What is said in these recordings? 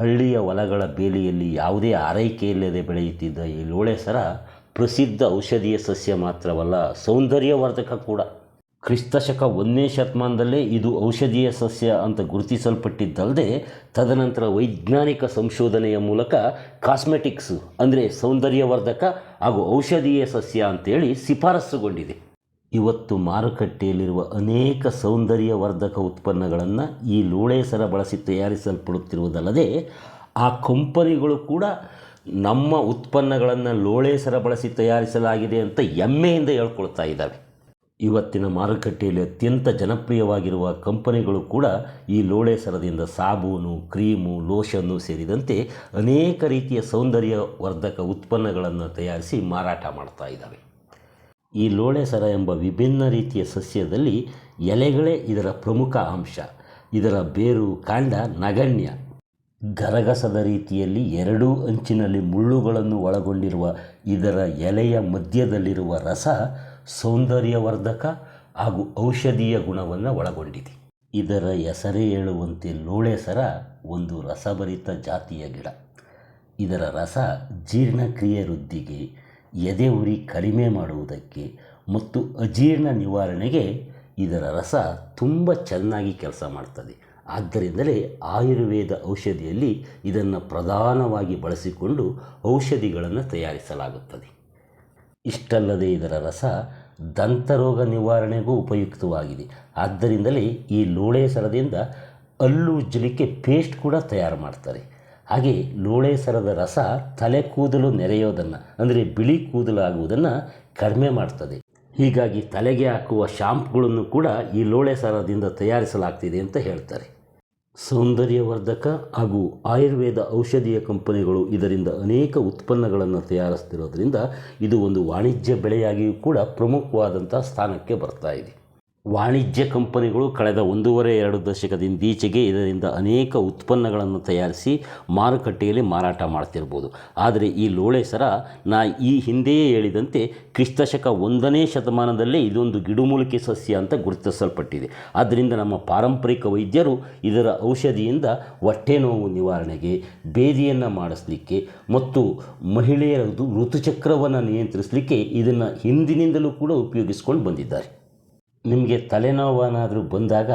ಹಳ್ಳಿಯ ಹೊಲಗಳ ಬೇಲಿಯಲ್ಲಿ ಯಾವುದೇ ಆರೈಕೆಯಿಲ್ಲದೆ ಬೆಳೆಯುತ್ತಿದ್ದ ಈ ಲೋಳೆ ಸರ ಪ್ರಸಿದ್ಧ ಔಷಧೀಯ ಸಸ್ಯ ಮಾತ್ರವಲ್ಲ, ಸೌಂದರ್ಯವರ್ಧಕ ಕೂಡ. ಕ್ರಿಸ್ತಶಕ ಒಂದನೇ ಶತಮಾನದಲ್ಲೇ ಇದು ಔಷಧೀಯ ಸಸ್ಯ ಅಂತ ಗುರುತಿಸಲ್ಪಟ್ಟಿದ್ದಲ್ಲದೆ ತದನಂತರ ವೈಜ್ಞಾನಿಕ ಸಂಶೋಧನೆಯ ಮೂಲಕ ಕಾಸ್ಮೆಟಿಕ್ಸ್ ಅಂದರೆ ಸೌಂದರ್ಯವರ್ಧಕ ಹಾಗೂ ಔಷಧೀಯ ಸಸ್ಯ ಅಂತೇಳಿ ಶಿಫಾರಸುಗೊಂಡಿದೆ ಇವತ್ತು ಮಾರುಕಟ್ಟೆಯಲ್ಲಿರುವ ಅನೇಕ ಸೌಂದರ್ಯವರ್ಧಕ ಉತ್ಪನ್ನಗಳನ್ನು ಈ ಲೋಳೆ ಸರ ಬಳಸಿ ತಯಾರಿಸಲ್ಪಡುತ್ತಿರುವುದಲ್ಲದೆ, ಆ ಕಂಪನಿಗಳು ಕೂಡ ನಮ್ಮ ಉತ್ಪನ್ನಗಳನ್ನು ಲೋಳೇಸರ ಬಳಸಿ ತಯಾರಿಸಲಾಗಿದೆ ಅಂತ ಹೆಮ್ಮೆಯಿಂದ ಹೇಳ್ಕೊಳ್ತಾ ಇದ್ದಾವೆ. ಇವತ್ತಿನ ಮಾರುಕಟ್ಟೆಯಲ್ಲಿ ಅತ್ಯಂತ ಜನಪ್ರಿಯವಾಗಿರುವ ಕಂಪನಿಗಳು ಕೂಡ ಈ ಲೋಳೆ ಸರದಿಂದ ಸಾಬೂನು, ಕ್ರೀಮು, ಲೋಷನ್ನು ಸೇರಿದಂತೆ ಅನೇಕ ರೀತಿಯ ಸೌಂದರ್ಯವರ್ಧಕ ಉತ್ಪನ್ನಗಳನ್ನು ತಯಾರಿಸಿ ಮಾರಾಟ ಮಾಡ್ತಾ ಇದ್ದಾವೆ. ಈ ಲೋಳೆ ಸರ ಎಂಬ ವಿಭಿನ್ನ ರೀತಿಯ ಸಸ್ಯದಲ್ಲಿ ಎಲೆಗಳೇ ಇದರ ಪ್ರಮುಖ ಅಂಶ. ಇದರ ಬೇರು, ಕಾಂಡ, ನಗಣ್ಯ. ಗರಗಸದ ರೀತಿಯಲ್ಲಿ ಎರಡೂ ಅಂಚಿನಲ್ಲಿ ಮುಳ್ಳುಗಳನ್ನು ಒಳಗೊಂಡಿರುವ ಇದರ ಎಲೆಯ ಮಧ್ಯದಲ್ಲಿರುವ ರಸ ಸೌಂದರ್ಯವರ್ಧಕ ಹಾಗೂ ಔಷಧೀಯ ಗುಣವನ್ನು ಒಳಗೊಂಡಿದೆ. ಇದರ ಹೆಸರೇ ಹೇಳುವಂತೆ ಲೋಳೆ ಸರ ಒಂದು ರಸಭರಿತ ಜಾತಿಯ ಗಿಡ. ಇದರ ರಸ ಜೀರ್ಣಕ್ರಿಯೆ ವೃದ್ಧಿಗೆ ಎದೆ ಉರಿ ಕಡಿಮೆ ಮಾಡುವುದಕ್ಕೆ ಮತ್ತು ಅಜೀರ್ಣ ನಿವಾರಣೆಗೆ ಇದರ ರಸ ತುಂಬ ಚೆನ್ನಾಗಿ ಕೆಲಸ ಮಾಡ್ತದೆ. ಆದ್ದರಿಂದಲೇ ಆಯುರ್ವೇದ ಔಷಧಿಯಲ್ಲಿ ಇದನ್ನು ಪ್ರಧಾನವಾಗಿ ಬಳಸಿಕೊಂಡು ಔಷಧಿಗಳನ್ನು ತಯಾರಿಸಲಾಗುತ್ತದೆ. ಇಷ್ಟಲ್ಲದೆ ಇದರ ರಸ ದಂತರೋಗ ನಿವಾರಣೆಗೂ ಉಪಯುಕ್ತವಾಗಿದೆ. ಆದ್ದರಿಂದಲೇ ಈ ಲೋಳೆ ಸರದಿಂದ ಅಲ್ಲು ಉಜ್ಜಲಿಕ್ಕೆ ಪೇಸ್ಟ್ ಕೂಡ ತಯಾರು ಮಾಡ್ತಾರೆ. ಹಾಗೆ ಲೋಳೆ ಸರದ ರಸ ತಲೆ ಕೂದಲು ನೆರೆಯೋದನ್ನು, ಅಂದರೆ ಬಿಳಿ ಕೂದಲು ಆಗುವುದನ್ನು ಕಡಿಮೆ ಮಾಡ್ತದೆ. ಹೀಗಾಗಿ ತಲೆಗೆ ಹಾಕುವ ಶಾಂಪ್ಗಳನ್ನು ಕೂಡ ಈ ಲೋಳೆ ಸರದಿಂದ ತಯಾರಿಸಲಾಗ್ತಿದೆ ಅಂತ ಹೇಳ್ತಾರೆ. ಸೌಂದರ್ಯವರ್ಧಕ ಹಾಗೂ ಆಯುರ್ವೇದ ಔಷಧೀಯ ಕಂಪನಿಗಳು ಇದರಿಂದ ಅನೇಕ ಉತ್ಪನ್ನಗಳನ್ನು ತಯಾರಿಸ್ತಿರೋದ್ರಿಂದ ಇದು ಒಂದು ವಾಣಿಜ್ಯ ಬೆಳೆಯಾಗಿಯೂ ಕೂಡ ಪ್ರಮುಖವಾದಂಥ ಸ್ಥಾನಕ್ಕೆ ಬರ್ತಾ ಇದೆ. ವಾಣಿಜ್ಯ ಕಂಪನಿಗಳು ಕಳೆದ ಒಂದೂವರೆ ಎರಡು ದಶಕದಿಂದೀಚೆಗೆ ಇದರಿಂದ ಅನೇಕ ಉತ್ಪನ್ನಗಳನ್ನು ತಯಾರಿಸಿ ಮಾರುಕಟ್ಟೆಯಲ್ಲಿ ಮಾರಾಟ ಮಾಡ್ತಿರ್ಬೋದು. ಆದರೆ ಈ ಲೋಳೆ ಸರ ನಾ ಈ ಹಿಂದೆಯೇ ಹೇಳಿದಂತೆ ಕ್ರಿಸ್ತಶಕ ಒಂದನೇ ಶತಮಾನದಲ್ಲೇ ಇದೊಂದು ಗಿಡಮೂಲಿಕೆ ಸಸ್ಯ ಅಂತ ಗುರುತಿಸಲ್ಪಟ್ಟಿದೆ. ಆದ್ದರಿಂದ ನಮ್ಮ ಪಾರಂಪರಿಕ ವೈದ್ಯರು ಇದರ ಔಷಧಿಯಿಂದ ಹೊಟ್ಟೆ ನೋವು ನಿವಾರಣೆಗೆ, ಬೇದಿಯನ್ನು ಮಾಡಿಸ್ಲಿಕ್ಕೆ ಮತ್ತು ಮಹಿಳೆಯರ ಋತು ಋತುಚಕ್ರವನ್ನು ನಿಯಂತ್ರಿಸಲಿಕ್ಕೆ ಇದನ್ನು ಹಿಂದಿನಿಂದಲೂ ಕೂಡ ಉಪಯೋಗಿಸ್ಕೊಂಡು ಬಂದಿದ್ದಾರೆ. ನಿಮಗೆ ತಲೆನೋವನಾದರೂ ಬಂದಾಗ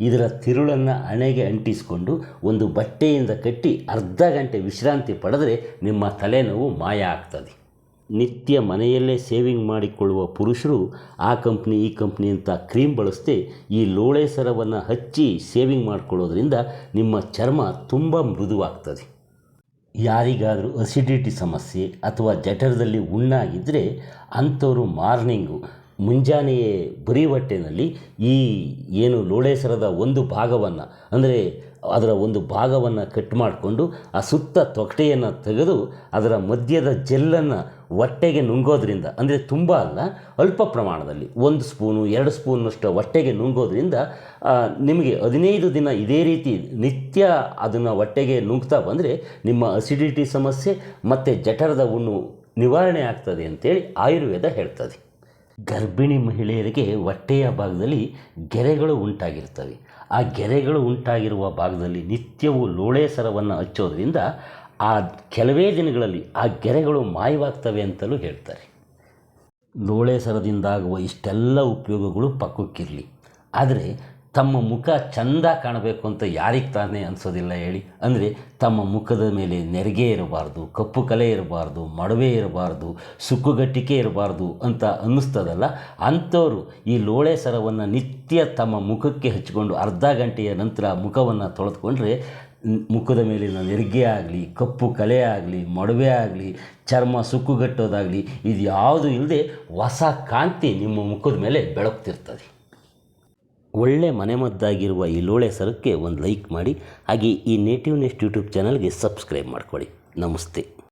ಇದರ ತಿರುಳನ್ನು ಹಣೆಗೆ ಅಂಟಿಸಿಕೊಂಡು ಒಂದು ಬಟ್ಟೆಯಿಂದ ಕಟ್ಟಿ ಅರ್ಧ ಗಂಟೆ ವಿಶ್ರಾಂತಿ ಪಡೆದರೆ ನಿಮ್ಮ ತಲೆನೋವು ಮಾಯ ಆಗ್ತದೆ. ನಿತ್ಯ ಮನೆಯಲ್ಲೇ ಸೇವಿಂಗ್ ಮಾಡಿಕೊಳ್ಳುವ ಪುರುಷರು ಆ ಕಂಪ್ನಿ ಈ ಕಂಪ್ನಿ ಅಂತ ಕ್ರೀಮ್ ಬಳಸದೆ ಈ ಲೋಳೆ ಸರವನ್ನು ಹಚ್ಚಿ ಸೇವಿಂಗ್ ಮಾಡಿಕೊಳ್ಳೋದ್ರಿಂದ ನಿಮ್ಮ ಚರ್ಮ ತುಂಬ ಮೃದುವಾಗ್ತದೆ. ಯಾರಿಗಾದರೂ ಅಸಿಡಿಟಿ ಸಮಸ್ಯೆ ಅಥವಾ ಜಠರದಲ್ಲಿ ಉಣ್ಣಾಗಿದ್ದರೆ ಅಂಥವರು ಮಾರ್ನಿಂಗು ಮುಂಜಾನೆಯೇ ಬರೀ ಹೊಟ್ಟೆನಲ್ಲಿ ಈ ಏನು ಲೋಳೇಸರದ ಒಂದು ಭಾಗವನ್ನು, ಅಂದರೆ ಅದರ ಒಂದು ಭಾಗವನ್ನು ಕಟ್ ಮಾಡಿಕೊಂಡು ಆ ಸುತ್ತ ತೊಗಟೆಯನ್ನು ತೆಗೆದು ಅದರ ಮಧ್ಯದ ಜೆಲ್ಲನ್ನು ಹೊಟ್ಟೆಗೆ ನುಂಗೋದ್ರಿಂದ, ಅಂದರೆ ತುಂಬ ಅಲ್ಲ, ಅಲ್ಪ ಪ್ರಮಾಣದಲ್ಲಿ, ಒಂದು ಸ್ಪೂನು, ಎರಡು ಸ್ಪೂನಷ್ಟು ಹೊಟ್ಟೆಗೆ ನುಂಗೋದ್ರಿಂದ ನಿಮಗೆ ಹದಿನೈದು ದಿನ ಇದೇ ರೀತಿ ನಿತ್ಯ ಅದನ್ನು ಹೊಟ್ಟೆಗೆ ನುಂಗ್ತಾ ಬಂದರೆ ನಿಮ್ಮ ಅಸಿಡಿಟಿ ಸಮಸ್ಯೆ ಮತ್ತು ಜಠರದ ಹುಣ್ಣು ನಿವಾರಣೆ ಆಗ್ತದೆ ಅಂತೇಳಿ ಆಯುರ್ವೇದ ಹೇಳ್ತದೆ. ಗರ್ಭಿಣಿ ಮಹಿಳೆಯರಿಗೆ ಹೊಟ್ಟೆಯ ಭಾಗದಲ್ಲಿ ಗೆರೆಗಳು ಉಂಟಾಗಿರ್ತವೆ ಆ ಗೆರೆಗಳು ಉಂಟಾಗಿರುವ ಭಾಗದಲ್ಲಿ ನಿತ್ಯವೂ ಲೋಳೆ ಸರವನ್ನು ಹಚ್ಚೋದ್ರಿಂದ ಆ ಕೆಲವೇ ದಿನಗಳಲ್ಲಿ ಆ ಗೆರೆಗಳು ಮಾಯವಾಗ್ತವೆ ಅಂತಲೂ ಹೇಳ್ತಾರೆ. ಲೋಳೆ ಸರದಿಂದಾಗುವ ಇಷ್ಟೆಲ್ಲ ಉಪಯೋಗಗಳು ಪಕ್ಕಕ್ಕಿರಲಿ ಆದರೆ ತಮ್ಮ ಮುಖ ಚಂದ ಕಾಣಬೇಕು ಅಂತ ಯಾರಿಗೆ ತಾನೇ ಅನಿಸೋದಿಲ್ಲ ಹೇಳಿ. ಅಂದರೆ ತಮ್ಮ ಮುಖದ ಮೇಲೆ ನೆರಿಗೆ ಇರಬಾರ್ದು, ಕಪ್ಪು ಕಲೆ ಇರಬಾರ್ದು, ಮಡವೆ ಇರಬಾರ್ದು, ಸುಕ್ಕುಗಟ್ಟಿಕೆ ಇರಬಾರ್ದು ಅಂತ ಅನ್ನಿಸ್ತದಲ್ಲ. ಅಂಥವರು ಈ ಲೋಳೆ ಸರವನ್ನು ನಿತ್ಯ ತಮ್ಮ ಮುಖಕ್ಕೆ ಹಚ್ಚಿಕೊಂಡು ಅರ್ಧ ಗಂಟೆಯ ನಂತರ ಮುಖವನ್ನು ತೊಳೆದುಕೊಂಡ್ರೆ ಮುಖದ ಮೇಲಿನ ನೆರಿಗೆ ಆಗಲಿ, ಕಪ್ಪು ಕಲೆ ಆಗಲಿ, ಮೊಡವೆ ಆಗಲಿ, ಚರ್ಮ ಸುಕ್ಕುಗಟ್ಟೋದಾಗಲಿ ಇದು ಯಾವುದೂ ಇಲ್ಲದೆ ಹೊಸ ಕಾಂತಿ ನಿಮ್ಮ ಮುಖದ ಮೇಲೆ ಬೆಳಗ್ತಿರ್ತದೆ. ಒಳ್ಳೆ ಮನೆಮದ್ದಾಗಿರುವ ಈ ಲೋಳೆ ಸರಕ್ಕೆ ಒಂದು ಲೈಕ್ ಮಾಡಿ ಹಾಗೆ ಈ ನೇಟಿವ್ ನೆಸ್ಟ್ ಯೂಟ್ಯೂಬ್ ಚಾನಲ್ಗೆ ಸಬ್ಸ್ಕ್ರೈಬ್ ಮಾಡ್ಕೊಳ್ಳಿ. ನಮಸ್ತೆ.